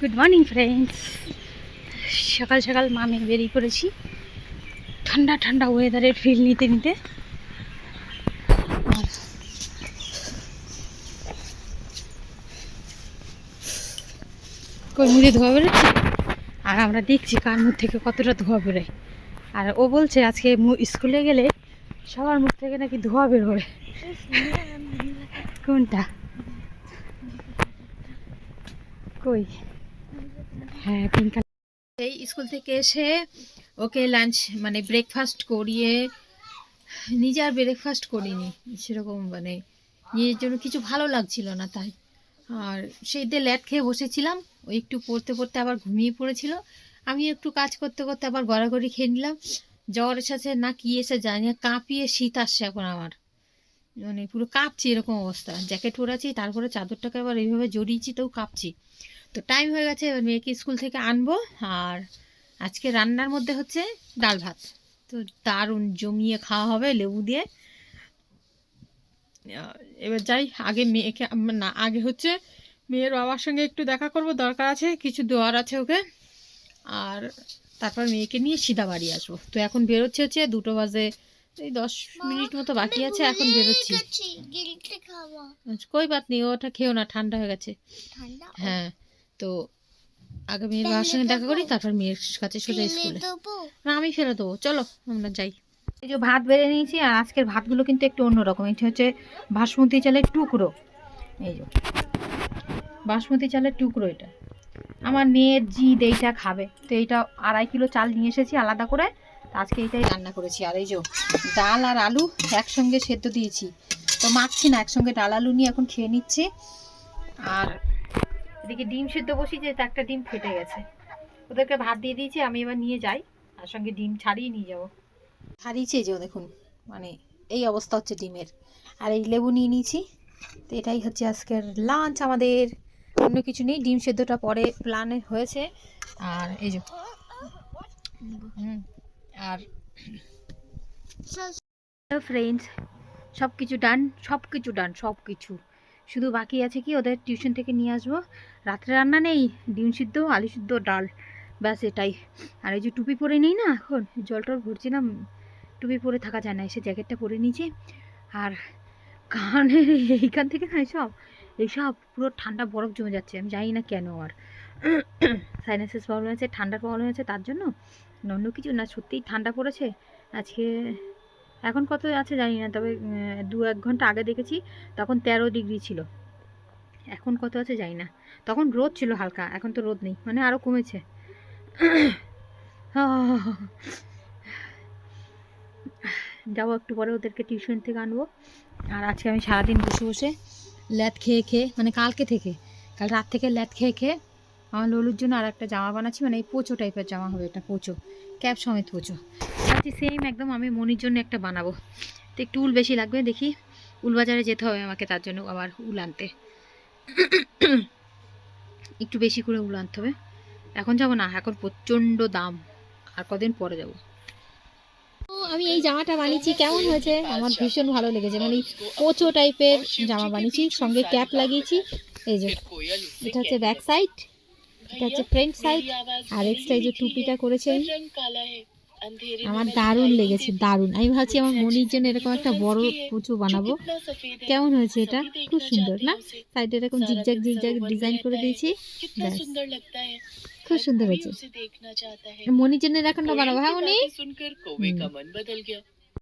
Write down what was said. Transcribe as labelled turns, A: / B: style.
A: Good morning friends সকাল সকাল মামে বেরিয়ে পড়েছি। ঠান্ডা ঠান্ডা ওয়েদারের ফিল নিতে নিতে। কই মুড়ি ধোয়া বেরোচ্ছে? আর আমরা দেখছি কার মুখ থেকে কতটা ধোয়া বেরোয়। আর ও বলছে আজকে স্কুলে গেলে সবার মুখ থেকে নাকি ধোয়া বেরোবে কোনটা? কই? হ্যাঁ এই স্কুল থেকে এসে ওকে লাঞ্চ মানে ব্রেকফাস্ট করিয়ে, নিজে আর ব্রেকফাস্ট করিনি। সেরকম মানে নিজের জন্য কিছু ভালো লাগছিল না তাই। আর সেই দিয়ে ল্যাট খেয়ে বসেছিলাম, ওই একটু পড়তে পড়তে আবার ঘুমিয়ে পড়েছিল। আমি একটু কাজ করতে করতে আবার গড়াগড়ি খেয়ে নিলাম। জ্বর এসেছে না কি এসে জানি না, কাঁপিয়ে শীত আসছে এখন আমার। মানে পুরো কাঁপছি এরকম অবস্থা। জ্যাকেট পরেছি তারপরে চাদরটাকে আবার এইভাবে জড়িয়েছি তাও কাঁপছি। তো টাইম হয়ে গেছে এবার মেয়েকে স্কুল থেকে আনব। আর আজকে রান্নার মধ্যে হচ্ছে ডাল ভাত। তো দারুণ জমিয়ে খাওয়া হবে লেবু দিয়ে। এবার যাই আগে মেয়েকে না আগে হচ্ছে মেয়ের বাবার সঙ্গে একটু দেখা করব দরকার আছে কিছু দেওয়ার আছে ওকে। আর তারপর মেয়েকে নিয়ে সিধা বাড়ি আসব। তো এখন বেরোচ্ছে হচ্ছে দুটো বাজে এই দশ মিনিট মতো বাকি আছে এখন বেরোচ্ছি।
B: খাওয়া
A: কই বাত নেই ওটা খেও না ঠান্ডা হয়ে গেছে। হ্যাঁ। তো আগে মেয়ের বাবার সঙ্গে দেখা করি তারপর মেয়ের কাছে সোজা স্কুলে। না আমি ফেলে দেবো। চলো আমরা যাই। এই যে ভাত বেড়ে নিয়েছি আর আজকের ভাতগুলো কিন্তু একটু অন্যরকম। এটা হচ্ছে বাসমতি চালের টুকরো। এই যে বাসমতি চালের টুকরো এটা। আমার মেয়ের জিদ এইটা খাবে। তো এইটা আড়াই কিলো চাল নিয়ে এসেছি আলাদা করে। তো আজকে এইটাই রান্না করেছি। আর এই যে ডাল আর আলু একসঙ্গে সেদ্ধ দিয়েছি। তো মাখছি না একসঙ্গে ডাল আলু নিয়ে এখন খেয়ে নিচ্ছি। আর এদিকে ডিম সেদ্ধ বসিয়েছে তো একটা ডিম ফেটে গেছে। ওদেরকে ভাত দিয়ে দিয়েছি আমি এবার নিয়ে যাই তার সঙ্গে ডিম ছাড়িয়ে নিয়ে যাব। ছাড়িয়েছে যে দেখুন মানে এই অবস্থা হচ্ছে ডিমের। আর এই লেবু নিয়ে নিয়েছি তো এটাই হচ্ছে আজকের লাঞ্চ আমাদের। অন্য কিছু নেই ডিম সেদ্ধটা পরে প্ল্যানে হয়েছে। আর এই যে আর ফ্রেন্ডস সব কিছু ডান সব কিছু ডান সব কিছু শুধু বাকি আছে কি ওদের টিউশন থেকে নিয়ে আসব। রাত্রে রান্না নেই, ডিম সিদ্ধ, আলু সিদ্ধ, ডাল। ব্যাস এটাই। আর এই যে টুপি পরে নেই না এখন, জল টল ভরছিলাম, টুপি পরে থাকা যায় না, এসে জ্যাকেটটা পরে নিয়েছি। আর কানের এইখান থেকে না এইসব এইসব পুরো ঠান্ডা বরফ জমে যাচ্ছে, আমি জানি না কেন আর। সাইনাসেস প্রবলেম আছে ঠান্ডার প্রবলেম আছে তার জন্য অন্য কিছু না, সত্যিই ঠান্ডা পড়েছে। আজকে এখন কত আছে জানি না, তবে দু এক ঘণ্টা আগে দেখেছি, তখন তেরো ডিগ্রি ছিল। এখন কত আছে জানি না। তখন রোদ ছিল হালকা, এখন তো রোদ নেই মানে আরও কমেছে। যাব একটু পরে ওদেরকে টিউশন থেকে আনব। আর আজকে আমি সারাদিন বসে বসে ল্যাদ খেয়ে খেয়ে মানে কালকে থেকে, কাল রাত থেকে ল্যাদ খেয়ে খেয়ে আমার ললুর জন্য আর একটা জামা বানাচ্ছি মানে এই পোচো টাইপের জামা হবে এটা পোচো ক্যাপ সমেত পোচো। আজকে সেম একদম আমি মনির জন্য একটা বানাবো। তো একটু উল বেশি লাগবে, দেখি। উল বাজারে যেতে হবে আমাকে, তার জন্য আবার উল আনতে। একটু বেশি করে উল আনতে হবে। এখন যাব না, এখন প্রচণ্ড দাম। আর কদিন পরে যাব। আমি এই জামাটা বানিয়েছি, কেমন হয়েছে? আমার ভীষণ ভালো লেগেছে। মানে পোচো টাইপের জামা বানিয়েছি, সঙ্গে ক্যাপ লাগিয়েছি। এই যে, এটা হচ্ছে ব্যাক সাইড এটা হচ্ছে ফ্রন্ট সাইড আর এক্সট্রা এই যে টুপিটা করেছে আমি। আমার দারুণ লেগেছে দারুণ। আমি ভাবছি আমার মনির জন্য এরকম একটা বড় পুচু বানাবো। কেমন হয়েছে এটা? খুব সুন্দর না? সাইডে এরকম জিগজাগ জিগজাগ ডিজাইন করে দিয়েছি। খুব সুন্দর হয়েছে। মনির জন্য এরকমটা বানাবো হ্যাঁ মনি?